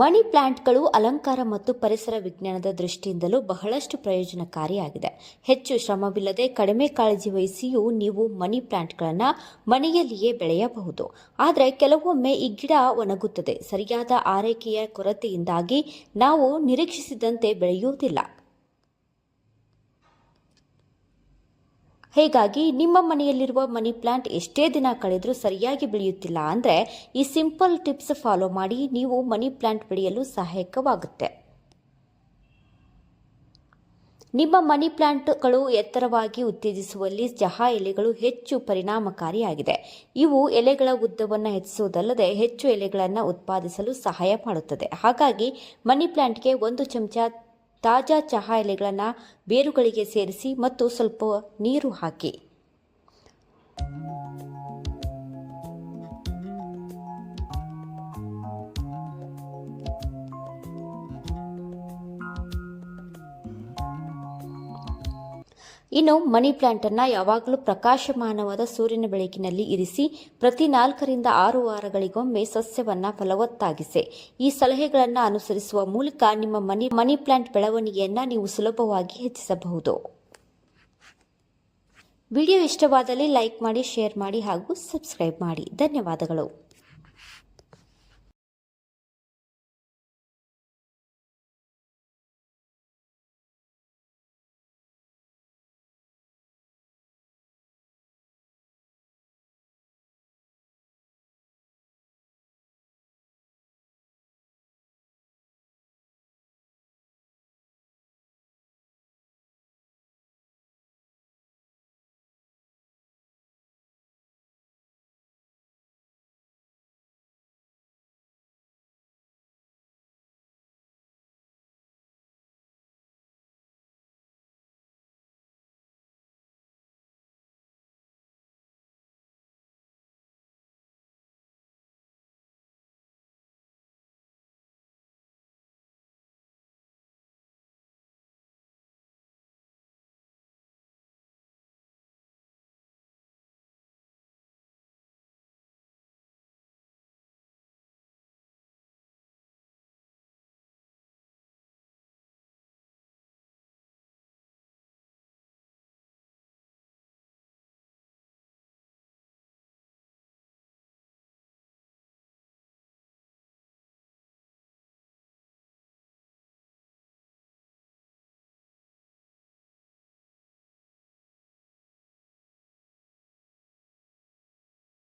ಮನಿ ಪ್ಲಾಂಟ್ಗಳು ಅಲಂಕಾರ ಮತ್ತು ಪರಿಸರ ವಿಜ್ಞಾನದ ದೃಷ್ಟಿಯಿಂದಲೂ ಬಹಳಷ್ಟು ಪ್ರಯೋಜನಕಾರಿಯಾಗಿದೆ. ಹೆಚ್ಚು ಶ್ರಮವಿಲ್ಲದೆ ಕಡಿಮೆ ಕಾಳಜಿ ವಹಿಸಿಯೂ ನೀವು ಮನಿ ಪ್ಲಾಂಟ್ಗಳನ್ನು ಮನೆಯಲ್ಲಿಯೇ ಬೆಳೆಯಬಹುದು. ಆದರೆ ಕೆಲವೊಮ್ಮೆ ಈ ಗಿಡ ಒಣಗುತ್ತದೆ. ಸರಿಯಾದ ಆರೈಕೆಯ ಕೊರತೆಯಿಂದಾಗಿ ನಾವು ನಿರೀಕ್ಷಿಸಿದಂತೆ ಬೆಳೆಯುವುದಿಲ್ಲ. ಹೀಗಾಗಿ ನಿಮ್ಮ ಮನೆಯಲ್ಲಿರುವ ಮನಿ ಪ್ಲಾಂಟ್ ಎಷ್ಟೇ ದಿನ ಕಳೆದರೂ ಸರಿಯಾಗಿ ಬೆಳೆಯುತ್ತಿಲ್ಲ ಅಂದರೆ ಈ ಸಿಂಪಲ್ ಟಿಪ್ಸ್ ಫಾಲೋ ಮಾಡಿ ನೀವು ಮನಿ ಪ್ಲಾಂಟ್ ಬೆಳೆಯಲು ಸಹಾಯಕವಾಗುತ್ತೆ. ನಿಮ್ಮ ಮನಿ ಪ್ಲಾಂಟ್ಗಳು ಎತ್ತರವಾಗಿ ಉತ್ತೇಜಿಸುವಲ್ಲಿ ಚಹಾ ಎಲೆಗಳು ಹೆಚ್ಚು ಪರಿಣಾಮಕಾರಿಯಾಗಿದೆ. ಇವು ಎಲೆಗಳ ಉದ್ದವನ್ನು ಹೆಚ್ಚಿಸುವುದಲ್ಲದೆ ಹೆಚ್ಚು ಎಲೆಗಳನ್ನು ಉತ್ಪಾದಿಸಲು ಸಹಾಯ ಮಾಡುತ್ತದೆ. ಹಾಗಾಗಿ ಮನಿ ಪ್ಲಾಂಟ್ಗೆ ಒಂದು ಚಮಚ ತಾಜಾ ಚಹಾ ಎಲೆಗಳನ್ನು ಬೇರುಗಳಿಗೆ ಸೇರಿಸಿ ಮತ್ತು ಸ್ವಲ್ಪ ನೀರು ಹಾಕಿ. ಇನ್ನು ಮನಿ ಪ್ಲಾಂಟನ್ನು ಯಾವಾಗಲೂ ಪ್ರಕಾಶಮಾನವಾದ ಸೂರ್ಯನ ಬೆಳಕಿನಲ್ಲಿ ಇರಿಸಿ ಪ್ರತಿ ನಾಲ್ಕರಿಂದ ಆರು ವಾರಗಳಿಗೊಮ್ಮೆ ಸಸ್ಯವನ್ನು ಫಲವತ್ತಾಗಿಸಿ. ಈ ಸಲಹೆಗಳನ್ನು ಅನುಸರಿಸುವ ಮೂಲಕ ನಿಮ್ಮ ಮನಿ ಮನಿ ಪ್ಲಾಂಟ್ ಬೆಳವಣಿಗೆಯನ್ನು ನೀವು ಸುಲಭವಾಗಿ ಹೆಚ್ಚಿಸಬಹುದು. ವಿಡಿಯೋ ಇಷ್ಟವಾದಲ್ಲಿ ಲೈಕ್ ಮಾಡಿ, ಶೇರ್ ಮಾಡಿ ಹಾಗೂ ಸಬ್ಸ್ಕ್ರೈಬ್ ಮಾಡಿ. ಧನ್ಯವಾದಗಳು.